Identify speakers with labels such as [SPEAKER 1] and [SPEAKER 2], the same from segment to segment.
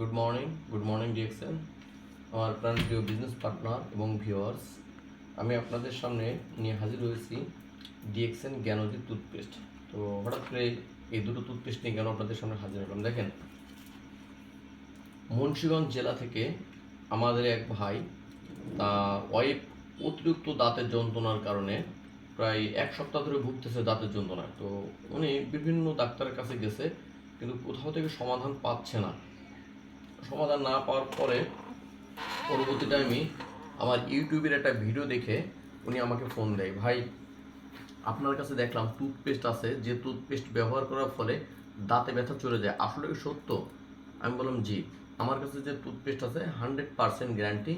[SPEAKER 1] Good morning good morning DXN আমার প্রাণপ্রিয় business partner এবং ভিউয়ার্স আমি আপনাদের সামনে নিয়ে হাজির হয়েছি ডিএক্সএন জ্ঞানজি টুথপেস্ট তো হঠাৎ করে এই দুটো টুথপেস্ট নিয়ে কেন আপনাদের সামনে হাজির হলাম? দেখেন, মুন্সিগঞ্জ জেলা থেকে আমাদের এক ভাই তা ওয়াইফ অতিরিক্ত দাঁতের যন্ত্রণার কারণে প্রায় এক সপ্তাহ ধরে ভুগতেছে দাঁতের যন্ত্রণায়। তো উনি বিভিন্ন ডাক্তারের কাছে গেছে, কিন্তু কোথাও থেকে সমাধান পাচ্ছে না। সমাধান না পাওয়ার পরে পরবর্তী টাইমে আমার ইউটিউবের একটা ভিডিও দেখে উনি আমাকে ফোন দেয়, ভাই, আপনার কাছে দেখলাম টুথপেস্ট আছে, যে টুথপেস্ট ব্যবহার করার ফলে দাঁতে ব্যথা চলে যায়, আসলে সত্য? আমি বললাম, জি, আমার কাছে যে টুথপেস্ট আছে হান্ড্রেড পার্সেন্ট গ্যারান্টি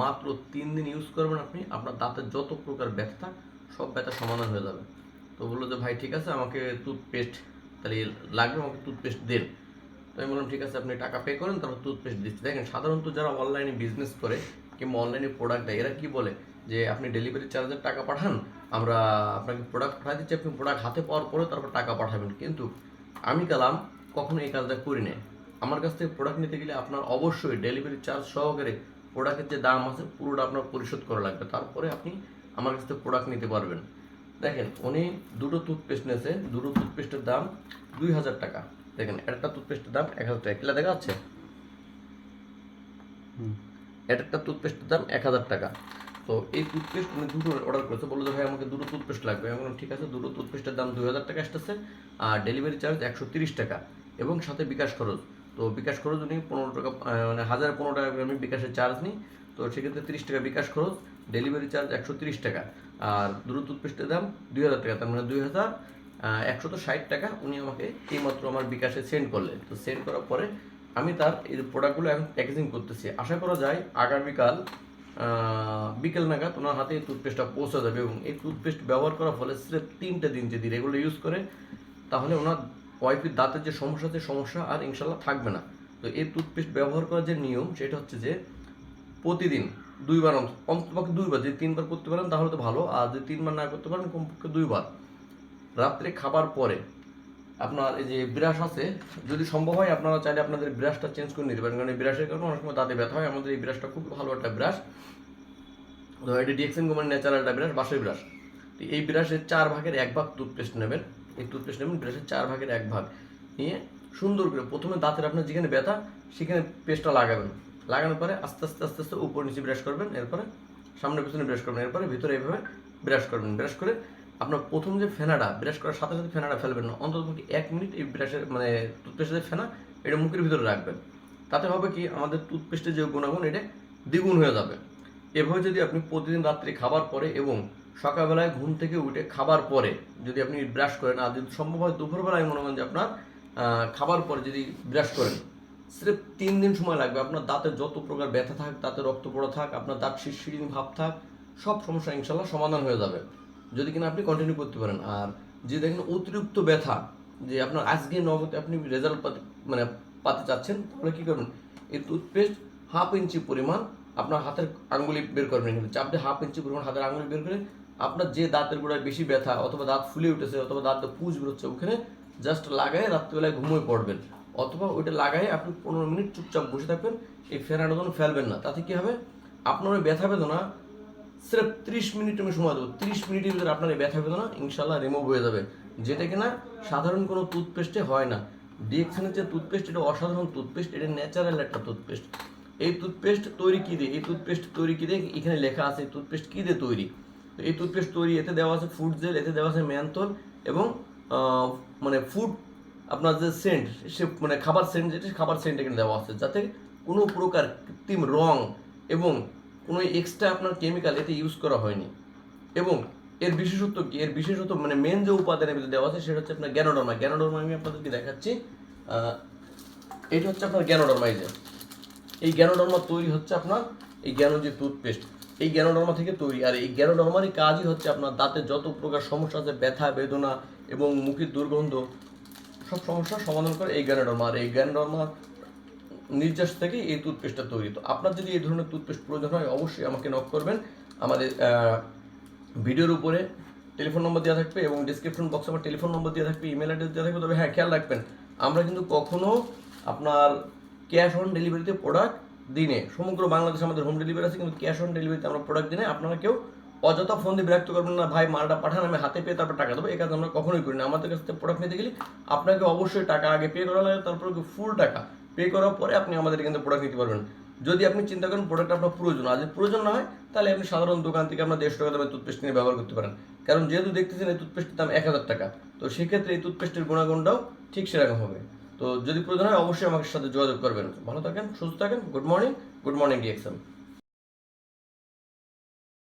[SPEAKER 1] মাত্র তিন দিন ইউজ করবেন আপনি, আপনার দাঁতের যত প্রকার ব্যথা, সব ব্যথা সমাধান হয়ে যাবে। তো বলল যে, ভাই, ঠিক আছে, আমাকে টুথপেস্ট তাহলে লাগবে, আমাকে টুথপেস্ট দেন। তো আমি বললাম, ঠিক আছে, আপনি টাকা পে করেন, তারপর টুথপেস্ট দিচ্ছি। দেখেন, সাধারণত যারা অনলাইনে বিজনেস করে কিংবা অনলাইনে প্রোডাক্ট দেয়, এরা কি বলে যে, আপনি ডেলিভারি চার্জের টাকা পাঠান, আমরা আপনাকে প্রোডাক্ট পাঠিয়ে দিচ্ছি, আপনি প্রোডাক্ট হাতে পাওয়ার পরে তারপর টাকা পাঠাবেন। কিন্তু আমি কালাম কখনো এই কাজটা করি না আমার কাছ থেকে প্রোডাক্ট নিতে গেলে আপনার অবশ্যই ডেলিভারি চার্জ সহকারে প্রোডাক্টের যে দাম আছে, পুরোটা আপনার পরিশোধ করা লাগবে। তারপরে আপনি আমার কাছ থেকে প্রোডাক্ট নিতে পারবেন। দেখেন, উনি দুটো টুথপেস্ট নিয়েছে, দুটো টুথপেস্টের দাম দুই হাজার টাকা। দেখেন একটা টুথপেস্টের দাম এক হাজার টাকা। কিলা দেখা যাচ্ছে? একটা টুথপেস্টের দাম এক হাজার টাকা। তো এই টুথপেস্ট উনি দুটো অর্ডার করেছে বলল যে ভাই আমাকে দুটো টুথপেস্ট লাগবে। বললাম ঠিক আছে দুটো টুথপেস্টের দাম দুই হাজার টাকা আসতেছে আর ডেলিভারি চার্জ একশো তিরিশ টাকা এবং সাথে বিকাশ খরচ। তো বিকাশ খরচ উনি পনেরো টাকা মানে হাজার পনেরো টাকা আমি বিকাশের চার্জ নিই। তো সেক্ষেত্রে তিরিশ টাকা বিকাশ খরচ ডেলিভারি চার্জ একশো তিরিশ টাকা। আর দুটো টুথপেস্টের দাম দুই হাজার টাকা তার মানে দুই হাজার। একশো তো ষাট টাকা, উনি আমাকে এইমাত্র আমার বিকাশে সেন্ড করলেন। তো সেন্ড করার পরে আমি তার এই প্রোডাক্টগুলো এখন প্যাকেজিং করতেছি। আশা করা যায় আগামীকাল বিকেল নাগাদ ওনার হাতে এই টুথপেস্টটা পৌঁছে যাবে এবং এই টুথপেস্ট ব্যবহার করার ফলে স্রেফ তিনটে দিন যদি রেগুলার ইউজ করে, তাহলে ওনার ওয়াইফের দাঁতের যে সমস্যা সে সমস্যা আর ইনশাল্লাহ থাকবে না। তো এই টুথপেস্ট ব্যবহার করার যে নিয়ম, সেটা হচ্ছে যে প্রতিদিন দুইবার অন্ত- অন্ততপক্ষে দুইবার, যদি তিনবার করতে পারেন তাহলে তো ভালো, আর যদি তিনবার না করতে পারেন কমপক্ষে দুইবার। রাত্রে খাবার পরে আপনার এই যে ব্রাশ আছে, যদি সম্ভব হয় আপনারা চাইলে আপনাদের ব্রাশটা চেঞ্জ করে নিতে পারেন। কারণ এই ব্রাশের কারণে অনেক সময় দাঁতে ব্যথা হয়। আমাদের এই ব্রাশটা খুব ভালো একটা ব্রাশ। তো এটা ডিএক্সএন কোম্পানির ন্যাচারাল একটা ব্রাশ বাসের ব্রাশ। তো এই ব্রাশের চার ভাগের এক ভাগ টুথপেস্ট নেবেন। এই টুথপেস্ট নেবেন, ব্রাশের চার ভাগের এক ভাগ। নিয়ে সুন্দর করে প্রথমে দাঁতের আপনার যেখানে ব্যথা, সেখানে পেস্টটা লাগাবেন। লাগানোর পরে আস্তে আস্তে আস্তে আস্তে উপর নিচে ব্রাশ করবেন। এরপরে সামনে পিছনে ব্রাশ করবেন। এরপরে ভিতরে এইভাবে ব্রাশ করবেন। ব্রাশ করে আপনার প্রথম যে ফেনাটা ব্রাশ করার সাথে সাথে ফেনাটা ফেলবেন না, অন্তত এক মিনিট এই ব্রাশের মানে টুথপেস্টের ফেনা, এটা মুখের ভিতরে রাখবেন। তাতে হবে কি, আমাদের টুথপেস্টের যে গুণাগুণ, এটা দ্বিগুণ হয়ে যাবে। এভাবে যদি আপনি প্রতিদিন রাত্রে খাবার পরে এবং সকালবেলায় ঘুম থেকে উঠে খাবার পরে যদি আপনি ব্রাশ করেন, আর যদি সম্ভব হয় দুপুরবেলায় মনে করেন যে আপনার খাবার পরে যদি ব্রাশ করেন, সির্ফ তিন দিন সময় লাগবে। আপনার দাঁতের যত প্রকার ব্যথা থাক, দাঁতে রক্ত পড়া থাক, আপনার দাঁত শিরশিরিন ভাব থাক, সব সমস্যা ইনশাল্লাহ সমাধান হয়ে যাবে। যদি কিনা আপনি কন্টিনিউ করতে পারেন। আর যে দেখেন অতিরিক্ত ব্যথা, যে আপনার আজকে নগদে আপনি রেজাল্ট পাতে মানে পাতে চাচ্ছেন, তাহলে কী করবেন? এই টুথপেস্ট হাফ ইঞ্চি পরিমাণ আপনার হাতের আঙ্গুলি বের করবেন চাপ দিয়ে হাফ ইঞ্চি পরিমাণ হাতের আঙ্গুলি বের করে আপনার যে দাঁতের গোড়ায় বেশি ব্যথা অথবা দাঁত ফুলে উঠেছে অথবা দাঁতে পুজ বেরোচ্ছে, ওখানে জাস্ট লাগায় রাত্রিবেলায় ঘুমিয়ে পড়বেন। অথবা ওইটা লাগাই আপনি পনেরো মিনিট চুপচাপ বসে থাকবেন, এই ফেরানো কোনো ফেলবেন না। তাতে কী হবে? আপনার ওই ব্যথা বেদনা সির্ফ ত্রিশ মিনিট আমি সময় দেবো ত্রিশ মিনিটের ভিতরে আপনার এই ব্যথা বেদনা ইনশাল্লাহ রিমুভ হয়ে যাবে। যেটা কিনা সাধারণ কোনো টুথপেস্টে হয় না। ডিএক্সেনের যে টুথপেস্ট এটা অসাধারণ টুথপেস্ট এটা ন্যাচারাল একটা টুথপেস্ট এই টুথপেস্ট তৈরি কী দিয়ে? এই টুথপেস্ট তৈরি কী দিয়ে? এখানে লেখা আছে এই টুথপেস্ট কী দিয়ে তৈরি? তো এই টুথপেস্ট তৈরি, এতে দেওয়া আছে ফুড জেল এতে দেওয়া আছে ম্যানথল এবং মানে ফুড আপনার যে সেন্ট সে মানে খাবার সেন্ট যেটা খাবার সেন্ট এখানে দেওয়া আছে। যাতে কোনো প্রকার কৃত্রিম রং এবং কোনো এক্সট্রা আপনার কেমিক্যাল এতে ইউজ করা হয়নি। এবং এর বিশেষত্ব কি? এর বিশেষত্ব মানে মেন যে উপাদানের ভিতরে দেওয়া আছে সেটা হচ্ছে আপনার গ্যানোডর্মা গ্যানোডর্মা আমি আপনাদেরকে দেখাচ্ছি। এটা হচ্ছে আপনার গ্যানোডর্মা এই যে এই জ্ঞানোডর্মা তৈরি হচ্ছে আপনার এই জ্ঞানো যে টুথপেস্ট এই জ্ঞানোডর্মা থেকে তৈরি। আর এই জ্ঞানোডর্মারই কাজই হচ্ছে আপনার দাঁতের যত প্রকার সমস্যা আছে, ব্যথা, বেদনা এবং মুখের দুর্গন্ধ, সব সমস্যার সমাধান করে এই জ্ঞানোডর্মা। আর এই জ্ঞানোডর্মা নির্যাস থেকে এই টুথপেস্টটা তৈরি। তো আপনার যদি এই ধরনের টুথপেস্ট প্রয়োজন হয়, অবশ্যই আমাকে নক করবেন। আমাদের ভিডিওর উপরে টেলিফোন নম্বর দেওয়া থাকবে এবং ডিসক্রিপশন বক্সে আমার টেলিফোন নম্বর দেওয়া থাকবে ইমেল অ্যাড্রেস দেওয়া থাকবে। তবে হ্যাঁ খেয়াল রাখবেন, আমরা কিন্তু কখনো আপনার ক্যাশ অন ডেলিভারিতে প্রোডাক্ট দিনে সমগ্র বাংলাদেশে আমাদের হোম ডেলিভারি আছে, কিন্তু ক্যাশ অন ডেলিভারিতে আমরা প্রোডাক্ট দিনে আপনারা কেউ অযথা ফোন দিয়ে বিরক্ত করবেন না, ভাই, মালটা পাঠান, আমি হাতে পেয়ে তারপর টাকা দেবো। এই কাজ আমরা কখনোই করি না আমাদের কাছ থেকে প্রোডাক্ট নিতে গেলে আপনাকে অবশ্যই টাকা আগে পে করা লাগে, তারপর ফুল টাকা। পে করার পরে আপনি আমাদের কিন্তু প্রোডাক্ট নিতে পারবেন। যদি আপনি চিন্তা করেন প্রোডাক্ট আপনার প্রয়োজন, আর যদি প্রয়োজন না হয়, তাহলে আপনি সাধারণ দোকান থেকে আপনার দেড়শো টাকা দামের টুথপেস্ট নিয়ে ব্যবহার করতে পারেন। কারণ যেহেতু দেখতেছেন এই টুথপেস্টের দাম এক হাজার টাকা, তো সেক্ষেত্রে এই টুথপেস্টের গুণাগুণটাও ঠিক সেরকম হবে। তো যদি প্রয়োজন হয়, অবশ্যই আমাকে সাথে যোগাযোগ করবেন। ভালো থাকেন, সুস্থ থাকেন good morning good morning DXM